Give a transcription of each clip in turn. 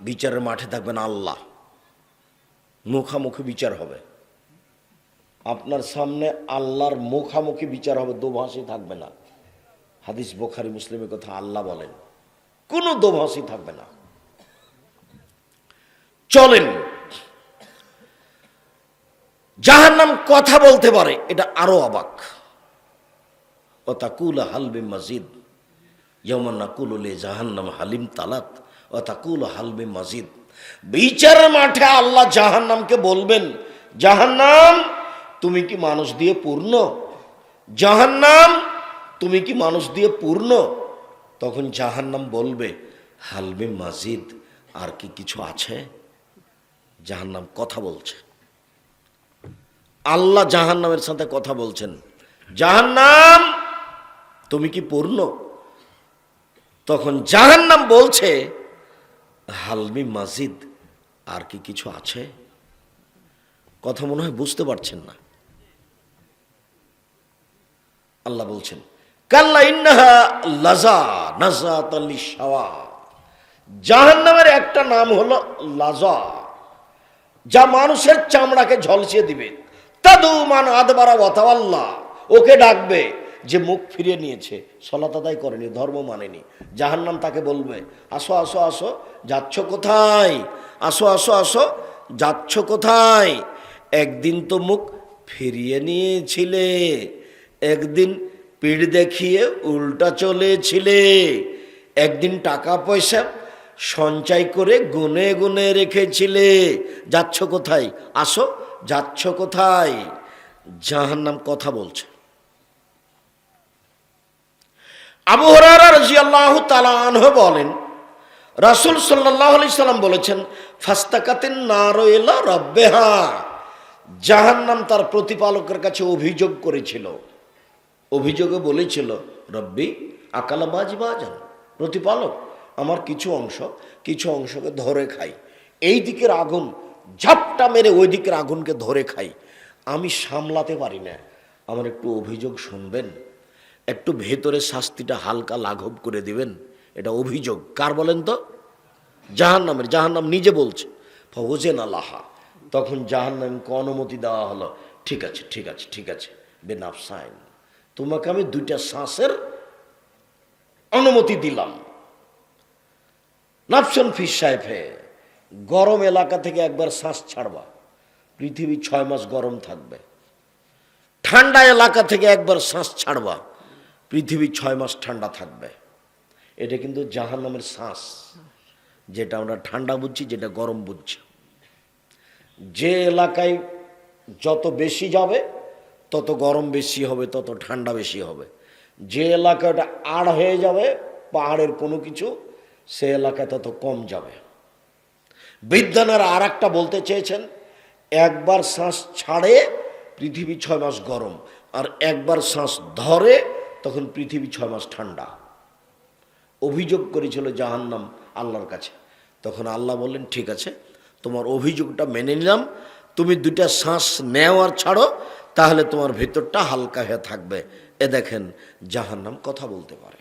বিচারের মাঠে থাকবেন আল্লাহ। মুখামুখি বিচার হবে। আপনার সামনে আল্লাহর মুখামুখি বিচার হবে, দোভাষী থাকবে না। হাদিস বোখারি, মুসলিমের কথা আল্লাহ বলেন। কোনো দোভাষী থাকবে না। চলেন। যাহার নাম কথা বলতে পারে, এটা আরও অবাক। ও তাকুল হালবে মসজিদ যেমন নাকুল জাহান্নাম হালিম তালাত। ও তাকুল হালবে মসজিদ বিচারের মাঠে আল্লাহ জাহান্নামকে বলবেন, জাহান্নাম, তুমি কি মানুষ দিয়ে পূর্ণ? জাহান্নাম, তুমি কি মানুষ দিয়ে পূর্ণ? তখন জাহান্নাম বলবে হালবে মসজিদ আর কি কিছু আছে? জাহান্নাম কথা বলছে। আল্লাহ জাহান্নামের সাথে কথা বলছেন, জাহান্নাম, তুমি কি পূর্ণ? তখন জাহান্নাম বলছে হালমি মসজিদ আর কি কিছু আছে? কথা মনে হয় বুঝতে পারছেন না। আল্লাহ বলছেন, কাল্লা নাজা তাল্লি শাওয়া জাহান্নামের একটা নাম হলো লাজা, যা মানুষের চামড়াকে ঝলসিয়ে দিবে। তাদু মান আদবারা ওয়াতাওয়াল্লাহ ওকে ডাকবে যে মুখ ফিরিয়ে নিয়েছে সলাত আদায় করেনি, ধর্ম মানেনি। জাহান্নাম তাকে বলবে, আসো আসো আসো, যাচ্ছ কোথায়? আসো আসো আসো, যাচ্ছ কোথায়? একদিন তো মুখ ফিরিয়ে নিয়েছিলে, একদিন পিঠ দেখিয়ে উল্টা চলেছিলে, একদিন টাকা পয়সা সঞ্চয় করে গুনে গুনে রেখেছিলে। যাচ্ছ কোথায়? আসো, যাচ্ছ কোথায়? জাহান্নাম কথা বলছে। আবু হরারা রাজিয়াল্লাহু তাআলা আনহু বলেন, রাসূল সাল্লাল্লাহু আলাইহি সাল্লাম বলেছেন, ফাস্তাকাতিন নারইলা রাব্বিহা। জাহান্নাম তার প্রতিপালকের কাছে অভিযোগ করেছিল। অভিযোগে বলেছিল, রব্বি, আকালা বাজ বাজান, প্রতিপালক, আমার কিছু অংশ, কিছু অংশকে ধরে খাই। এই দিকের আগুন, ঝাপটা মেরে ওই দিকের আগুনকে ধরে খাই। আমি সামলাতে পারি না। আমার একটু অভিযোগ শুনবেন? একটু ভেতরে শাস্তিটা হালকা লাঘব করে দিবেন। এটা অভিযোগ। কার বলেন তো? জাহান্নামের। জাহান্নাম নিজে বলছে ফৌজেন আল্লাহা তখন জাহান্নামকে অনুমতি দেওয়া হলো। ঠিক আছে ঠিক আছে ঠিক আছে, বেনাফ সাইন। তোমাকে আমি দুইটা শ্বাসের অনুমতি দিলাম। নাফসন ফিস সাহেফে গরম এলাকা থেকে একবার শ্বাস ছাড়বা। পৃথিবী ছয় মাস গরম থাকবে। ঠান্ডা এলাকা থেকে একবার শ্বাস ছাড়বা। পৃথিবী ছয় মাস ঠান্ডা থাকবে। এটা কিন্তু জাহান নামের শ্বাস, যেটা আমরা ঠান্ডা বুঝছি, যেটা গরম বুঝছি। যে এলাকায় যত বেশি যাবে, তত গরম বেশি হবে, তত ঠান্ডা বেশি হবে। যে এলাকাটা আড় হয়ে যাবে, পাহাড়ের কোনো কিছু, সে এলাকায় তত কম যাবে। বিজ্ঞানের আর একটা বলতে চেয়েছেন, একবার শ্বাস ছাড়ে, পৃথিবী ছয় মাস গরম, আর একবার শ্বাস ধরে তখন পৃথিবী ছয় মাস ঠান্ডা। অভিযোগ করেছিল জাহান্নাম আল্লাহর কাছে। তখন আল্লাহ বললেন, ঠিক আছে, তোমার অভিযোগটা মেনে নিলাম। তুমি দুইটা শ্বাস নেও আর ছাড়ো, তাহলে তোমার ভেতরটা হালকা হয়ে থাকবে। এ দেখেন, জাহান্নাম কথা বলতে পারে।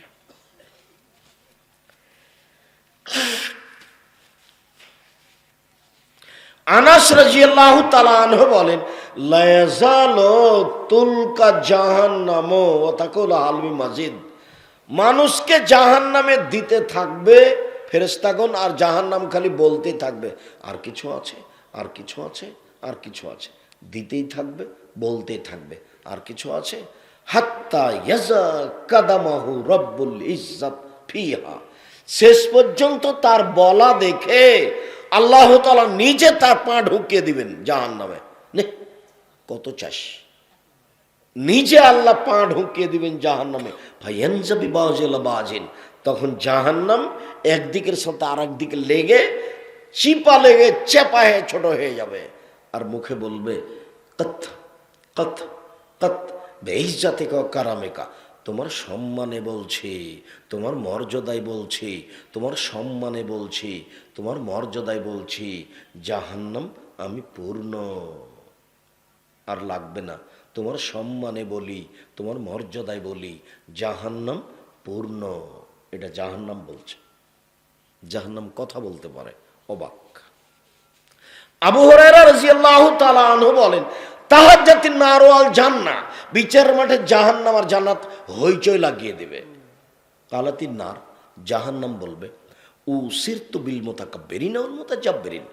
আনাস রাজিয়াল্লাহ তালানহ বলেন তুলকা তাকুল আলমি মাজিদ। মানুষকে জাহান্নামে দিতে থাকবে ফেরেস্তাগণ আর জাহান্নাম খালি বলতে থাকবে, আর কিছু আছে, আর কিছু আছে, আর কিছু আছে। দিতেই থাকবে, বলতেই থাকবে, আর কিছু আছে? হাত্তা ইয়াজা শেষ পর্যন্ত তার বলা দেখে আল্লাহ তালা নিজে তার পা ঢুকিয়ে দিবেন জাহান নামে নে। কত চাস? নিজে আল্লাহ পা ঢুকিয়ে দিবেন জাহান নামে বাজেলা বাজেন। তখন জাহান্নাম একদিকের সাথে আর একদিকে লেগে, চিপা লেগে, চেপা হয়ে ছোট হয়ে যাবে। আর মুখে বলবে কথ কত কত কত বেইজাতে কারামেকা তোমার সম্মানে বলছি, তোমার মর্যাদায় বলছি, তোমার সম্মানে বলছি, তোমার মর্যাদায় বলছি, জাহান্নাম আমি পূর্ণ। আর লাগবে না। তোমার সম্মানে বলি, তোমার মর্যাদায় বলি, জাহান্নাম পূর্ণ। এটা জাহান্নাম বলছে। জাহান্নাম কথা বলতে পারে, অবাক। আবু হরাইরা রাদিয়াল্লাহু তাআলা আনহু বলেন, তাহাজ্জাতিন নার ওয়াল জান্নাহ। বিচার মাঠে জাহান্নাম আর জান্নাত হইচই লাগিয়ে দেবে। কালাতিন নার, জাহান্নাম বলবে উ সিরতু বিল মুতাকাব্বিরিন ওয়াল মুতাজাব্বিরিন।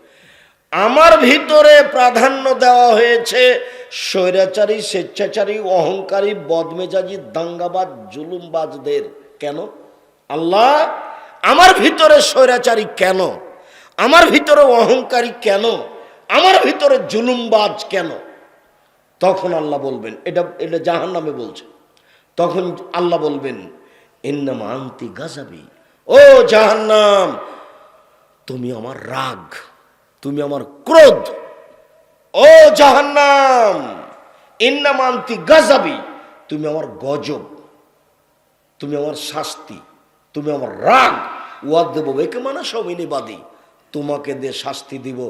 আমার ভিতরে প্রাধান্য দেওয়া হয়েছে স্বৈরাচারী, স্বেচ্ছাচারী, অহংকারী, বদমেজাজি, দাঙ্গাবাজ, জুলুমবাজদের। কেন? আল্লাহ, আমার ভিতরে স্বৈরাচারী কেন? আমার ভিতরে অহংকারী কেন? আমার ভিতরে জুলুমবাজ কেন? তখন আল্লাহ বলবেন, এটা এটা জাহান নামে বলছে। তখন আল্লাহ বলবেন, ইন্নাম আন্তি গাজাবি ও জাহান্নাম, তুমি আমার রাগ। তুমি আমার ক্রোধ। ও জাহান্নাম ইন্নাম আন্তি গাজাবি তুমি আমার গজব, তুমি আমার শাস্তি, তুমি আমার রাগ। ওয়াদ দেবো বেকে মানা সমিনিবাদী তোমাকে দিয়ে শাস্তি দিব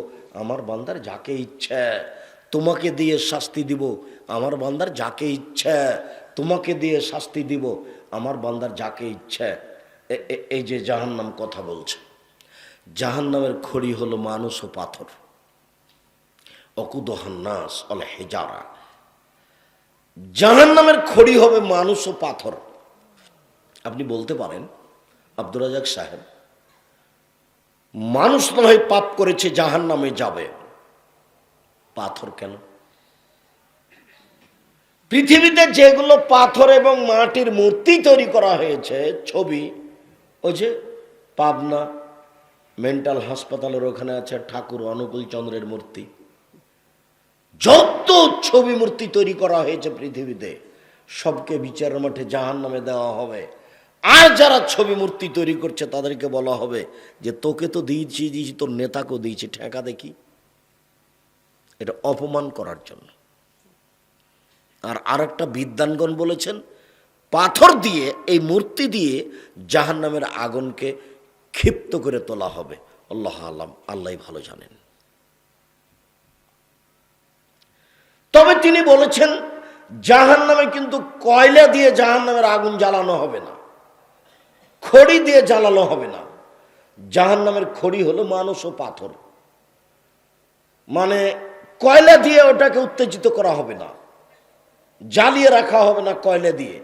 আমার বান্দার যাকে ইচ্ছে। তোমাকে দিয়ে শাস্তি দিব আমার বান্দার যাকে ইচ্ছে। তোমাকে দিয়ে শাস্তি দিব আমার বান্দার যাকে ইচ্ছে। এই যে জাহান্নাম কথা বলছে। জাহান্নামের খড়ি হলো মানুষ ও পাথর। অকুদহান্নাস অল হেজারা। জাহান্নামের খড়ি হবে মানুষ ও পাথর। আপনি বলতে পারেন, আব্দুর রাজাক সাহেব, মানুষ নয় পাপ করেছে জাহান নামে যাবে। পাথর কেন? পৃথিবীতে যেগুলো পাথর এবং মাটির মূর্তি তৈরি করা হয়েছে, ছবি, ওই যে পাবনা মেন্টাল হাসপাতালের ওখানে আছে ঠাকুর অনুকূল চন্দ্রের মূর্তি। যত ছবি মূর্তি তৈরি করা হয়েছে পৃথিবীতে, সবকে বিচারের মাঠে জাহান নামে দেওয়া হবে। আর যারা ছবি মূর্তি তৈরি করছে, তাদেরকে বলা হবে যে, তোকে তো দিয়েছি দিয়েছি, তোর নেতাকেও দিয়েছি, ঠেকা দেখি। এটা অপমান করার জন্য। আর আরেকটা বিদ্যানগণ বলেছেন, পাথর দিয়ে, এই মূর্তি দিয়ে জাহান নামের আগুনকে ক্ষিপ্ত করে তোলা হবে। আল্লাহ আল্লাহ আল্লাহ ভালো জানেন। তবে তিনি বলেছেন জাহান নামে কিন্তু কয়লা দিয়ে জাহান নামের আগুন জ্বালানো হবে না। খড়ি দিয়ে জ্বালানো হবে না। জাহান নামের খড়ি হলো মানুষ ও পাথর। মানে কয়লা দিয়ে ওটাকে উত্তেজিত করা হবে না। জ্বালিয়ে রাখা হবে না কয়লা দিয়ে।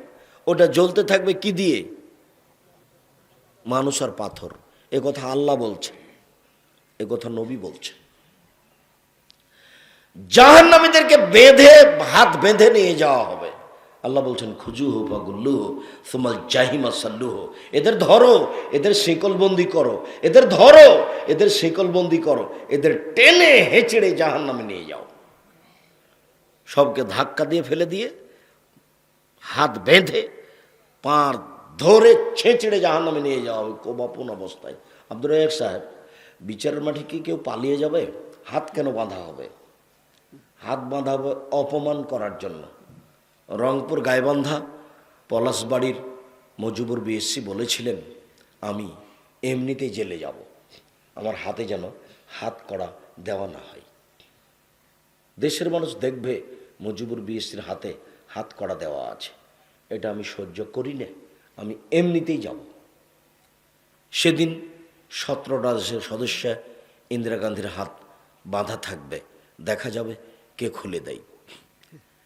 ওটা জ্বলতে থাকবে কি দিয়ে? মানুষ আর পাথর। এ কথা আল্লাহ বলছে, এ কথা নবী বলছে। জাহান্নামীদেরকে বেঁধে, হাত বেঁধে নিয়ে যাওয়া হবে। আল্লাহ বলছেন খুজু হো বা গুল্লু হো সুমাল জাহিমা সাল্লু হো এদের ধরো, এদের শেকলবন্দি করো। এদের ধরো, এদের শেকলবন্দি করো। এদের টেনে হেঁচড়ে জাহান নামে নিয়ে যাও। সবকে ধাক্কা দিয়ে ফেলে দিয়ে, হাত বেঁধে পার ধরে ছেঁচড়ে জাহান নামে নিয়ে যাওয়া হবে, কোবাপন অবস্থায়। আব্দুর রাজাক সাহেব, বিচারের মাঠে কি কেউ পালিয়ে যাবে? হাত কেন বাঁধা হবে? হাত বাঁধা হবে অপমান করার জন্য। রংপুর গাইবান্ধা পলাশবাড়ির মজুবুর বিএসসি বলেছিলেন, আমি এমনিতে জেলে যাব। আমার হাতে যেন হাত করা দেওয়া না হয়। দেশের মানুষ দেখবে মজিবুর বিএসসির হাতে হাত করা দেওয়া আছে। এটা আমি সহ্য করি না। আমি এমনিতেই যাব। সেদিন সতেরো দেশের সদস্য ইন্দিরা গান্ধীর হাত বাঁধা থাকবে, দেখা যাবে কে খুলে দেয়।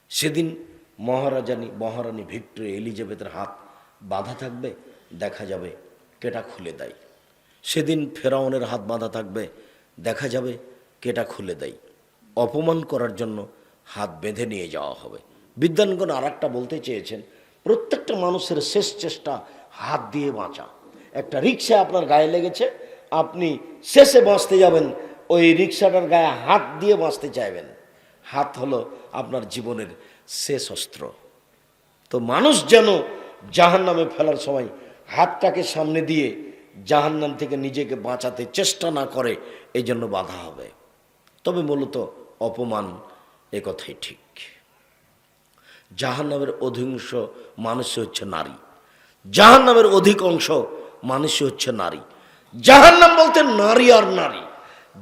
সেদিন মহারাজানি, মহারানী ভিক্টোরিয়া এলিজাবেথের হাত বাঁধা থাকবে, দেখা যাবে কেটা খুলে দেয়। সেদিন ফেরাউনের হাত বাঁধা থাকবে, দেখা যাবে কেটা খুলে দেয়। অপমান করার জন্য হাত বেঁধে নিয়ে যাওয়া হবে। বিদ্যানগণ আর বলতে চেয়েছেন প্রত্যেকটা মানুষের শেষ চেষ্টা হাত দিয়ে বাঁচা। একটা রিক্সা আপনার গায়ে লেগেছে, আপনি শেষে বাঁচতে যাবেন, ওই রিক্সাটার গায়ে হাত দিয়ে বাঁচতে চাইবেন। হাত হলো আপনার জীবনের শেষ অস্ত্র। তো মানুষ যেন জাহান নামে ফেলার সময় হাতটাকে সামনে দিয়ে জাহান্নাম থেকে নিজেকে বাঁচাতে চেষ্টা না করে এই জন্য বাধা হবে। তবে মূলত অপমান এ কথাই ঠিক। জাহান্নামের অধিকাংশ মানুষই হচ্ছে নারী। জাহান্নামের অধিকাংশ মানুষই হচ্ছে নারী। জাহান্নাম বলতে নারী আর নারী।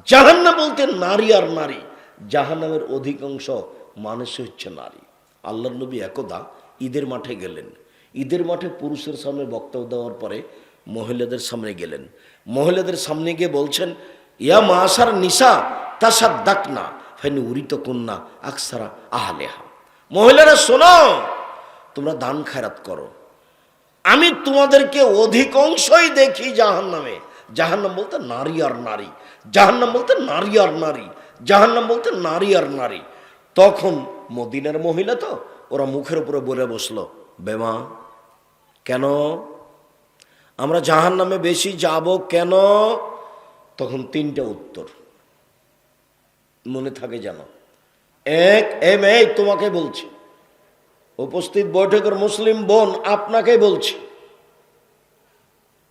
জাহান্নাম বলতে নারী আর নারী। জাহান্নামের অধিকাংশ মানুষই হচ্ছে নারী। আল্লাহ নবী একদা ঈদের মাঠে গেলেন। ঈদের মাঠে পুরুষের সামনে বক্তব্য দেওয়ার পরে মহিলাদের সামনে গেলেন। মহিলাদের সামনে গিয়ে বলছেন, ইয়া মাসার নিশা তাসার দাক না ফেনি উরিত কন্যা আকসারা আহলেহা। মহিলারা, শোনো, তোমরা দান খায়রাত করো। আমি তোমাদেরকে অধিকাংশই দেখি জাহান নামে জাহান্নাম বলতে নারী আর নারী। জাহান্নাম বলতে নারী আর নারী। জাহান্নাম বলতে নারী আর নারী। তখন মদিনার মহিলা তো, ওরা মুখের উপরে বলে বসল, বেমা, কেন? আমরা জাহান নামে বেশি যাব কেন? তখন তিনটা উত্তর। মনে থাকে যেন এক এম এই তোমাকে বলছি। উপস্থিত বৈঠকের মুসলিম বোন আপনাকে বলছি।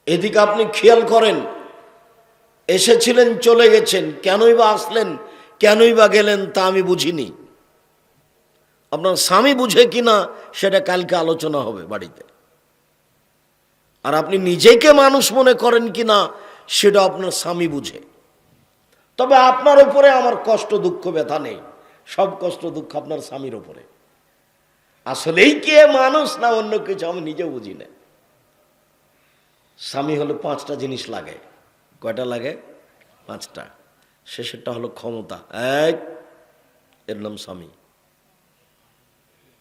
এদিকে আপনি খেয়াল করেন, এসেছিলেন, চলে গেছেন, কেনই বা আসলেন, কেনই বা গেলেন তা আমি বুঝিনি। আপনার স্বামী বুঝে কিনা সেটা কালকে আলোচনা হবে বাড়িতে। আর আপনি নিজেকে মানুষ মনে করেন কিনা সেটা আপনার স্বামী বুঝে। তবে আপনার উপরে আমার কষ্ট, দুঃখ, ব্যথা নেই। সব কষ্ট দুঃখ আপনার স্বামীর ওপরে। আসলেই কে মানুষ না অন্য কিছু আমি নিজেও বুঝি না। স্বামী হলো পাঁচটা জিনিস লাগে। কয়টা লাগে? পাঁচটা। শেষেরটা হলো ক্ষমতা। এক এর নাম স্বামী।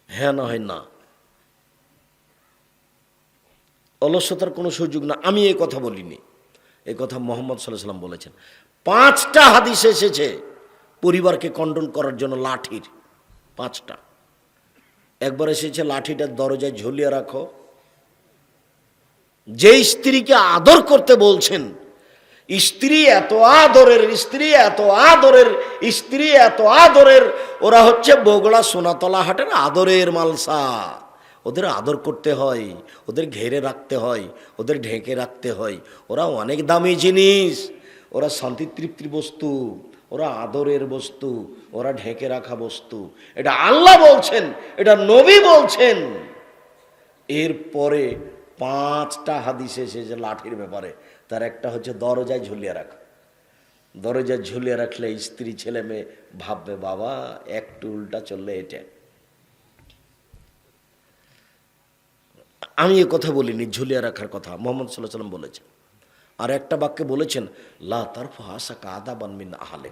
হ্যাঁ না হয় না। অলসতার কোনো সুযোগ না। আমি এই কথা বলিনি। এই কথা মোহাম্মদ সাল্লাহ সাল্লাম বলেছেন। পাঁচটা হাদিস এসেছে। পরিবারকে কন্ট্রোল করার জন্য লাঠির, পাঁচটা। একবার এসেছে, লাঠিটার দরজায় ঝুলিয়ে রাখো। যে স্ত্রীকে আদর করতে বলছেন, স্ত্রী এত আদরের, স্ত্রী এত আদরের, স্ত্রী এত আদরের। ওরা হচ্ছে বগুড়া সোনাতলা হাটের আদরের মালসা। ওদের আদর করতে হয়, ওদের ঘেরে রাখতে হয়, ওদের ঢেকে রাখতে হয়। ওরা অনেক দামি জিনিস, ওরা শান্তি তৃপ্তির বস্তু। ওরা আদরের বস্তু, ওরা ঢেকে রাখা বস্তু। এটা আল্লাহ বলছেন, এটা নবী বলছেন। এরপরে পাঁচটা হাদিস এসেছে লাঠির ব্যাপারে। তার একটা হচ্ছে দরজায় ঝুলিয়ে রাখা। দরজায় ঝুলিয়ে রাখলে স্ত্রী, ছেলে, মেয়ে ভাববে, বাবা, একটু উল্টা চললে এটা। আমি এ কথা বলিনি, ঝুলিয়ে রাখার কথা। মোহাম্মদ সাল্লাহ সাল্লাম বলেছেন। আর একটা বাক্যে বলেছেন, লা তার ফাঁসা কাদা বানমিন আহালে।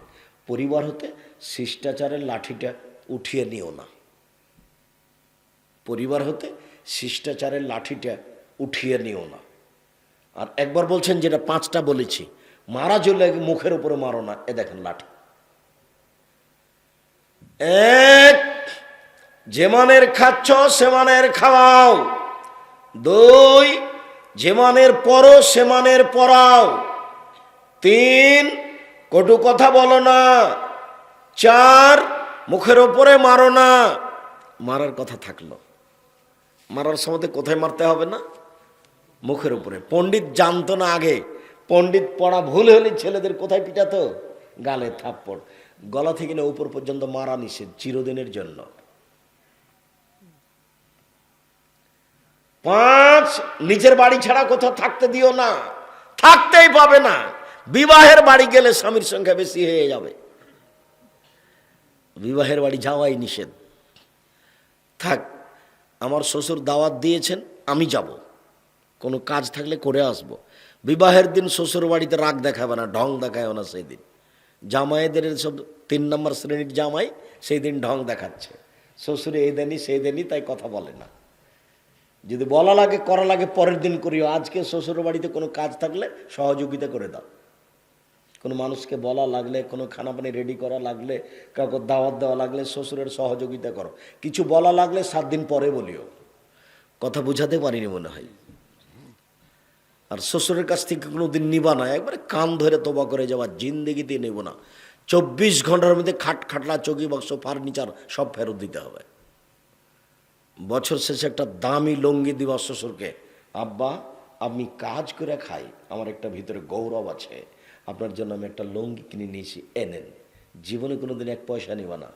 পরিবার হতে শিষ্টাচারের লাঠিটা উঠিয়ে নিও না। পরিবার হতে শিষ্টাচারের লাঠিটা উঠিয়ে নিও না। আর একবার বলছেন যেটা পাঁচটা বলেছি, মারা চলে মুখের উপরে মারো না, এ দেখেন লাঠি। এক যেমানের খাচ্ছ সেমানের খাওয়াও। দুই যেমানের পরো সেমানের পরাও। তিন, কটু কথা বলো না। চার, মুখের ওপরে মারো না। মারার কথা থাকল। মারার সময় কোথায় মারতে হবে না? মুখের উপরে। পণ্ডিত জানতো না আগে। পণ্ডিত পড়া ভুল হলে ছেলেদের কোথায় পিটাতো? গালে থাপ্পড়। গলা থেকে না উপর পর্যন্ত মারা নিষেধ, চিরদিনের জন্য। পাঁচ, নিজের বাড়ি ছাড়া কোথাও থাকতে দিও না। থাকতেই পাবে না। বিবাহের বাড়ি গেলে স্বামীর সংখ্যা বেশি হয়ে যাবে। বিবাহের বাড়ি যাওয়াই নিষেধ। থাক, আমার শ্বশুর দাওয়াত দিয়েছেন, আমি যাব। কোনো কাজ থাকলে করে আসব। বিবাহের দিন শ্বশুর বাড়িতে রাগ দেখাবে না, ঢং দেখায় না সেই দিন জামাইদের সব তিন নম্বর শ্রেণির জামাই সেই দিন ঢং দেখাচ্ছে। শ্বশুরে এই দেনই সেই দেনই তাই কথা বলে না। যদি বলা লাগে, করা লাগে, পরের দিন করিও। আজকে শ্বশুর বাড়িতে কোনো কাজ থাকলে সহযোগিতা করে দাও। কোনো মানুষকে বলা লাগলে, কোনো খানা পানি রেডি করা লাগলে, কাউকে দাওয়াত দেওয়া লাগলে শ্বশুরের সহযোগিতা করো। কিছু বলা লাগলে সাত দিন পরে বলিও। কথা বুঝাতে পারিনি মনে হয়। আর শ্বশুরের কাছ থেকে কোনো দিন নিবা না। একবারে কান ধরে তোবা করে যাওয়া জিন্দেগিতে নেব না। চব্বিশ ঘণ্টার মধ্যে খাট খাটলা, চৌকি বাক্স, ফার্নিচার সব ফেরত দিতে হবে। বছর শেষে একটা দামি লঙ্গি দিবা শ্বশুরকে। আব্বা, আমি কাজ করে খাই, আমার একটা ভিতরে গৌরব আছে। আপনার জন্য আমি একটা লঙ্গি কিনে নিয়েছি এনেন জীবনে কোনো দিন এক পয়সা নিবা না।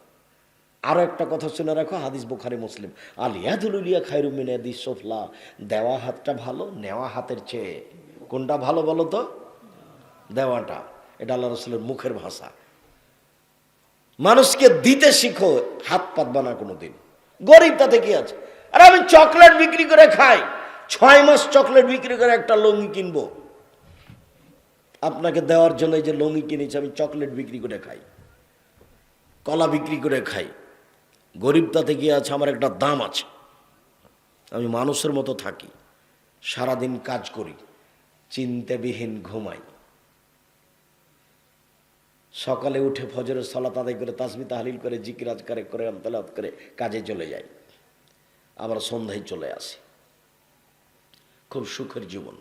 আরও একটা কথা শুনে রাখো, হাদিস বোখারি, মুসলিম। আলিয়াদুলিয়া খাইরুমিনাদি সোফলা। দেওয়া হাতটা ভালো, নেওয়া হাতের চেয়ে। কোনটা ভালো বলো তো? দেওয়াটা। এটা আল্লাহ রসুলের মুখের ভাষা। মানুষকে দিতে শিখো হাত পাতবা না কোনোদিন। গরিব তাতে কি আছে? আর আমি চকলেট বিক্রি করে খাই। ছয় মাস চকলেট বিক্রি করে একটা লঙ্গি কিনবো। আপনাকে দেওয়ার জন্য যে লঙ্গি কিনেছি, আমি চকলেট বিক্রি করে খাই। কলা বিক্রি করে খাই। গরিব তাতে কি আছে? আমার একটা দাম আছে। আমি মানুষের মতো থাকি। সারাদিন কাজ করি। চিন্তাবিহীন ঘুমাই। সকালে উঠে ফজরের সলাত আদায় করে তাসমি তাহলিল করে জিকিরাজ করে করে আমতলাত করে কাজে চলে যাই। আবার সন্ধ্যায় চলে আসি। খুব সুখের জীবন।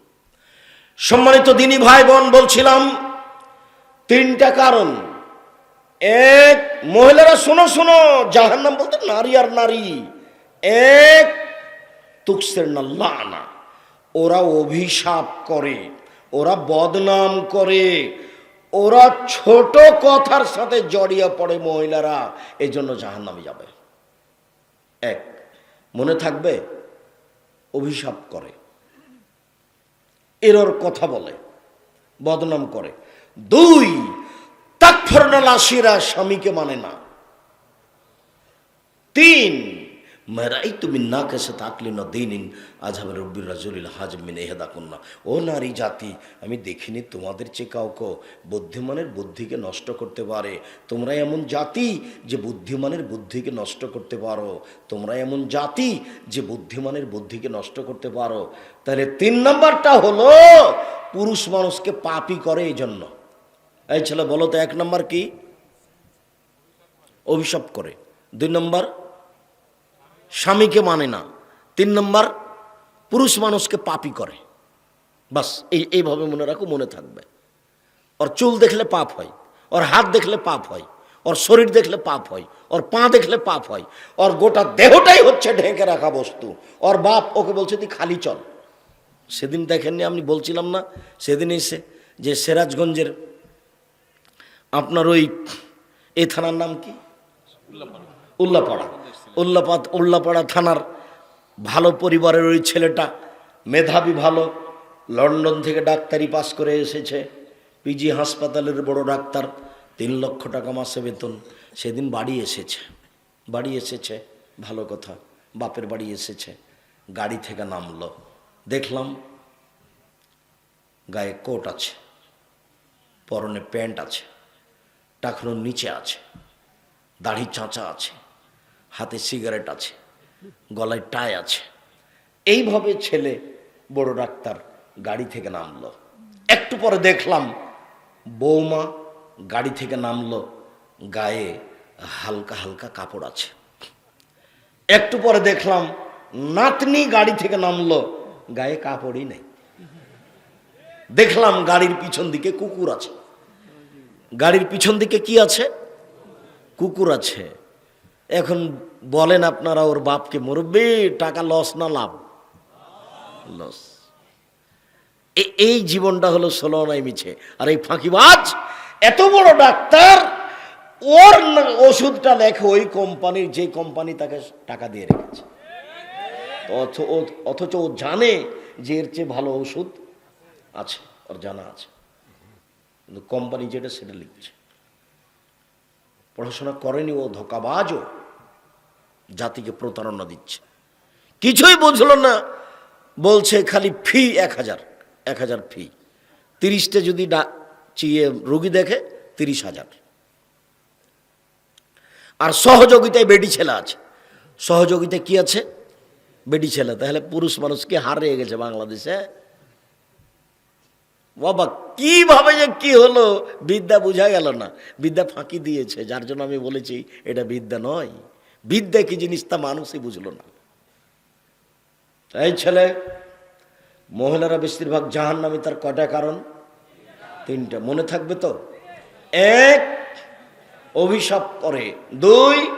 সম্মানিত দিনী ভাই বোন বলছিলাম তিনটা কারণ। এক, মহিলারা শোনো শোনো জাহার নাম বলতে নারী আর নারী। এক, তুকসের না লানা। ওরা অভিশাপ করে, ওরা বদনাম করে ওরা ছোট কথার সাথে জড়িয়ে পড়ে মহিলারা এই জন্য জাহান নামে যাবে। এক, মনে থাকবে, অভিশাপ করে। এরর কথা বলে, বদনাম করে। দুই তাকফরনালাসিরা স্বামীকে মানে না। তিন মেরাই তুমি না কেসে থাকলি না দিন আজহাবের রব্বির রাজুলিল হাজমিন এহেদা কন্যা ও নারী জাতি, আমি দেখিনি তোমাদের চেয়ে কাউকে বুদ্ধিমানের বুদ্ধিকে নষ্ট করতে পারে। তোমরা এমন জাতি যে বুদ্ধিমানের বুদ্ধিকে নষ্ট করতে পারো। তোমরা এমন জাতি যে বুদ্ধিমানের বুদ্ধিকে নষ্ট করতে পারো। তাহলে তিন নম্বরটা হলো, পুরুষ মানুষকে পাপি করে এই জন্য এই ছেলে বলো তো, এক নম্বর কি? অভিশাপ করে। দুই নম্বর স্বামীকে মানে না। তিন নম্বর পুরুষ মানুষকে পাপি করে। বাস এই এইভাবে মনে রাখো মনে থাকবে। ওর চুল দেখলে পাপ হয় ওর হাত দেখলে পাপ হয় ওর শরীর দেখলে পাপ হয় ওর পা দেখলে পাপ হয় ওর গোটা দেহটাই হচ্ছে ঢেকে রাখা বস্তু। ওর বাপ ওকে বলছে তুই খালি চল। সেদিন দেখেননি আমি বলছিলাম না সেদিন এসে যে সিরাজগঞ্জের আপনার ওই এই থানার নাম কি? উল্লাপাড়া। উল্লাপাত উল্লাপাড়া থানার ভালো পরিবারের ওই ছেলেটা মেধাবী ভালো, লন্ডন থেকে ডাক্তারি পাস করে এসেছে পিজি হাসপাতালের বড় ডাক্তার, তিন লক্ষ টাকা মাসে বেতন, সেদিন বাড়ি এসেছে বাড়ি এসেছে, ভালো কথা, বাপের বাড়ি এসেছে, গাড়ি থেকে নামলো, দেখলাম গায়ে কোট আছে, পরনে প্যান্ট আছে টাকনোর নিচে আছে, দাড়ি চাঁচা আছে হাতে সিগারেট আছে, গলায় টাই আছে। এইভাবে ছেলে বড় ডাক্তার গাড়ি থেকে নামলো। একটু পরে দেখলাম বৌমা গাড়ি থেকে নামলো, গায়ে হালকা হালকা কাপড় আছে। একটু পরে দেখলাম নাতনি গাড়ি থেকে নামলো, গায়ে কাপড়ই নেই। দেখলাম গাড়ির পিছন দিকে কুকুর আছে। গাড়ির পিছন দিকে কি আছে? কুকুর আছে। এখন বলেন আপনারা ওর বাপকে মুরব্বী টাকা লস না লাভ? লস এই জীবনটা হলো ষোলো নাই মিছে। আর এই ফাঁকিবাজ এত বড় ডাক্তার ওর ওষুধটা লেখে ওই কোম্পানির যে কোম্পানি তাকে টাকা দিয়ে রেখেছে। অথচ ও জানে যে এর চেয়ে ভালো ওষুধ আছে ওর জানা আছে। কিন্তু কোম্পানি যেটা সেটা লিখছে। পড়াশোনা করেনি ও, ধোকাবাজও। জাতিকে প্রতারণা দিচ্ছে। কিছুই বুঝলো না, বলছে খালি ফি এক হাজার এক হাজার ফি। তিরিশটা যদি ডা চিয়ে রুগী দেখে, তিরিশ হাজার। আর সহযোগিতায় বেডি ছেলে আছে। সহযোগিতায় কি আছে? বেডি ছেলে। তাহলে পুরুষ মানুষকে হারিয়ে গেছে বাংলাদেশে। বাবা, কীভাবে যে কি হলো? বিদ্যা বোঝা গেল না। বিদ্যা ফাঁকি দিয়েছে, যার জন্য আমি বলেছি, এটা বিদ্যা নয়। বিদ্যা কি জিনিস তা মানুষই বুঝলো না। এই ছেলে, মহিলারা বেশিরভাগ জাহান নামে তার কটা কারণ? তিনটা। মনে থাকবে তো? এক, অভিশাপ করে। দুই,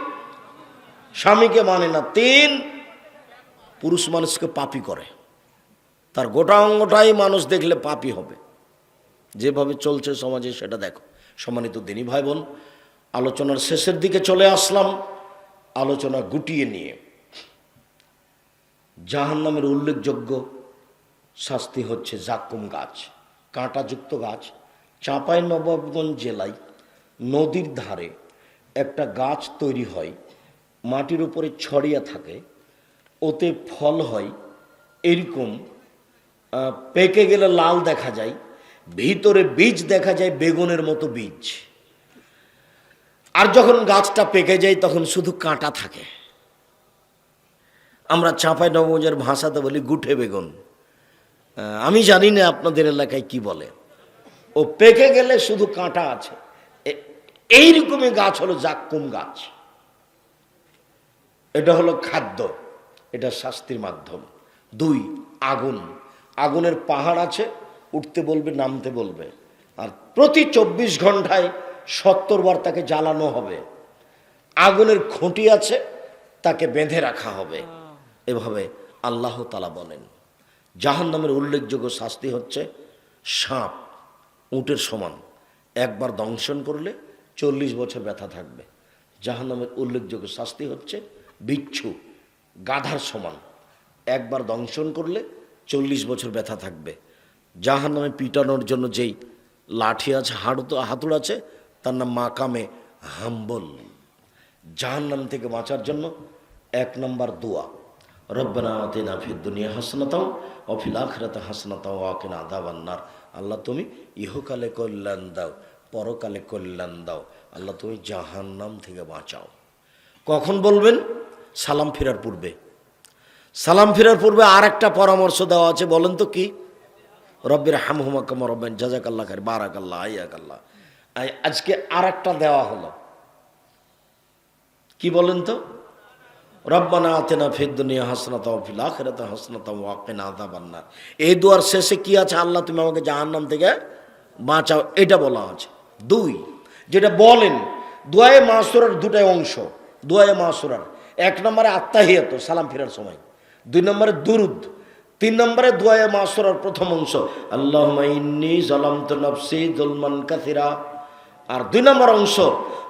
স্বামীকে মানে না। তিন, পুরুষ মানুষকে পাপি করে। তার গোটা অঙ্গটাই মানুষ দেখলে পাপি হবে। যেভাবে চলছে সমাজে সেটা দেখো। সম্মানিত দিনী ভাই বোন আলোচনার শেষের দিকে চলে আসলাম। আলোচনা গুটিয়ে নিয়ে। জাহান নামের উল্লেখযোগ্য শাস্তি হচ্ছে জাক্কুম গাছ, কাঁটাযুক্ত গাছ। চাঁপাই নবাবগঞ্জ জেলায় নদীর ধারে একটা গাছ তৈরি হয়, মাটির উপরে ছড়িয়ে থাকে। ওতে ফল হয়, এরকম পেকে গেলে লাল দেখা যায়। ভিতরে বীজ দেখা যায়, বেগুনের মতো বীজ। আর যখন গাছটা পেকে যায়, তখন শুধু কাঁটা থাকে। আমরা চাঁপাই নবমজের ভাষাতে বলি গুঠে বেগুন। আমি জানি না আপনাদের এলাকায় কি বলে। ও পেকে গেলে শুধু কাঁটা আছে। এইরকমই গাছ হলো জাক্কুম গাছ। এটা হলো খাদ্য। এটা শাস্তির মাধ্যম। দুই, আগুন। আগুনের পাহাড় আছে উঠতে বলবে, নামতে বলবে। আর প্রতি চব্বিশ ঘন্টায় সত্তর বার তাকে জ্বালানো হবে। আগুনের খুঁটি আছে, তাকে বেঁধে রাখা হবে। এভাবে আল্লাহ তালা বলেন। জাহান নামের উল্লেখযোগ্য শাস্তি হচ্ছে সাপ, উটের সমান। একবার দংশন করলে চল্লিশ বছর ব্যথা থাকবে। জাহান নামের উল্লেখযোগ্য শাস্তি হচ্ছে বিচ্ছু, গাধার সমান। একবার দংশন করলে চল্লিশ বছর ব্যথা থাকবে। জাহান নামে পিটানোর জন্য যেই লাঠি আছে হাড়ু হাতুড় আছে, তার নাম মাকামে হাম্বল। জাহান্নাম থেকে বাঁচার জন্য এক নম্বর দোয়া। রব্বানা ফিদ দুনিয়া হাসনাতাও অফিল আখরাতে হাসনাতাও আকিনা আদাবান্নার আল্লাহ তুমি ইহকালে কল্যাণ দাও, পরকালে কল্যাণ দাও। আল্লাহ তুমি জাহান্নাম থেকে বাঁচাও। কখন বলবেন? সালাম ফেরার পূর্বে। সালাম ফেরার পূর্বে আর একটা পরামর্শ দেওয়া আছে, বলেন তো কি? রব্বির হামহুমা কামা রব্বেন জাজাক আল্লাহ খার বারাক আল্লাহ আয়াক আল্লাহ আজকে আর একটা দেওয়া হলো। কি বলেন তো? রব্বানা আতেনা ফিদ দুনিয়া হাসনাতা ফিল আখিরাতে হাসনাতা ওয়া কিনা আযাবান্নার। এই দুয়ার শেষে কি আছে? আল্লাহ, তুমি আমাকে জাহান্নাম থেকে বাঁচাও। এটা বলা আছে। দুই, যেটা বলেন, দোয়ায়ে মাসুরার দুটাই অংশ। দোয়ায়ে মাসুরার। এক নম্বরে আত্মাহিয়াত সালাম ফেরার সময়। দুই নম্বরে দুরুদ। তিন নম্বরে দোয়ায়ে মাসুরার প্রথম অংশ। আল্লাহ ইন্নি জালামতু নফসি জুলমান কাসিরা। আর দুই নম্বর অংশ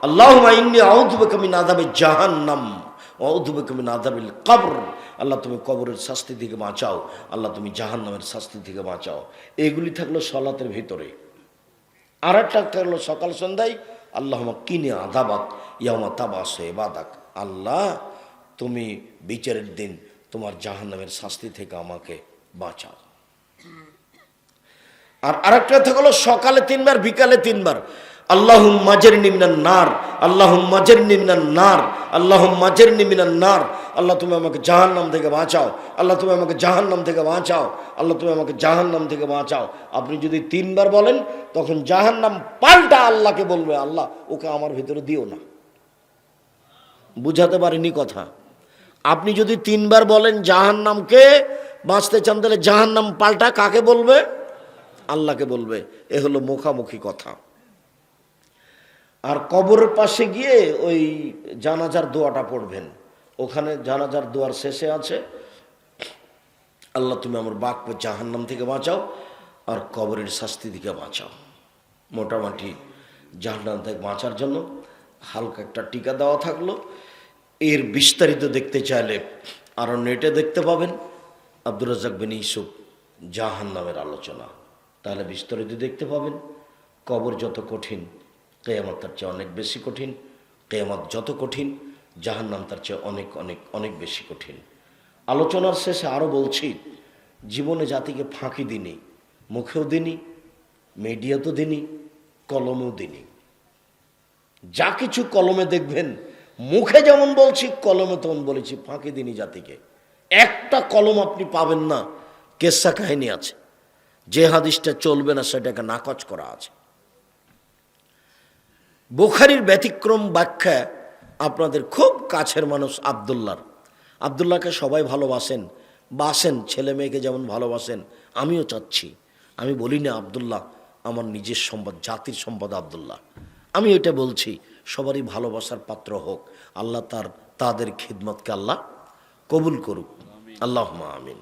আল্লাহ ইন্নি আউযুবিকা মিন আযাবি জাহান্নাম। কবর। আল্লাহ তুমি কবরের শাস্তি থেকে বাঁচাও। আল্লাহ তুমি জাহান্নামের শাস্তি থেকে বাঁচাও। এগুলি থাকল সলাতের ভিতরে। আর একটা থাকল সকাল সন্ধ্যায় আল্লাহ কিনে আদাবাক ইয়ামা তাবাস এবাদাক আল্লাহ, তুমি বিচারের দিন তোমার জাহান্নামের শাস্তি থেকে আমাকে বাঁচাও। আর আরেকটা থেকে হলো, সকালে তিনবার, বিকালে তিনবার। আল্লাহ মাজের নিমিনান নার আল্লাহ মাজের নিমিনান নার আল্লাহ মাজের নিমিনান নার। আল্লাহ, তুমি আমাকে জাহান্নাম থেকে বাঁচাও। আল্লাহ, তুমি আমাকে জাহান্নাম থেকে বাঁচাও। আল্লাহ, তুমি আমাকে জাহান্নাম থেকে বাঁচাও। আপনি যদি তিনবার বলেন, তখন জাহান্নাম পাল্টা আল্লাহকে বলবে, আল্লাহ, ওকে আমার ভিতরে দিও না। বুঝাতে পারিনি কথা। আপনি যদি তিনবার বলেন জাহান্নামকে বাঁচতে চান, তাহলে জাহান্নাম পাল্টা কাকে বলবে? আল্লাহকে বলবে। এ হলো মুখামুখি কথা। আর কবরের পাশে গিয়ে ওই জানাজার দোয়াটা পড়বেন। ওখানে জানাজার দোয়ার শেষে আছে, আল্লাহ তুমি আমার বাককে জাহান্নাম থেকে বাঁচাও আর কবরের শাস্তি থেকে বাঁচাও। মোটামুটি জাহান্নাম থেকে বাঁচার জন্য হালকা একটা টিকা দেওয়া থাকল। এর বিস্তারিত দেখতে চাইলে আরও নেটে দেখতে পাবেন আব্দুর রাজাক বিন ইসুফ জাহান নামের আলোচনা। তাহলে বিস্তারিত দেখতে পাবেন, কবর যত কঠিন, কেয়ামত তার চেয়ে অনেক বেশি কঠিন, কেয়ামত যত কঠিন, জাহান্নাম তার চেয়ে অনেক অনেক অনেক বেশি কঠিন। আলোচনার শেষে আরও বলছি, জীবনে জাতিকে ফাঁকি দিনি, মুখেও দিনি, মিডিয়াতেও দিনি, কলমেও দিনি। যা কিছু কলমে দেখবেন মুখে যেমন বলছি, কলমে তেমন বলেছি, ফাঁকি দিনি জাতিকে। একটা কলম আপনি পাবেন না, কেসা কাহিনী আছে। যে হাদিসটা চলবে না, সেটাকে নাকচ করা আছে। বুখারির ব্যতিক্রম ব্যাখ্যা আপনাদের খুব কাছের মানুষ আবদুল্লার আবদুল্লাহকে সবাই ভালোবাসেন, বাসেন, ছেলে মেয়েকে যেমন ভালোবাসেন, আমিও চাচ্ছি। আমি বলি না, আবদুল্লাহ, আমার নিজের সম্পদ, জাতির সম্পদ আবদুল্লাহ। আমি এটা বলছি সবারই ভালোবাসার পাত্র হোক আল্লাহ তার তাদের খিদমতকে আল্লাহ কবুল করুক। আল্লাহ আমিন।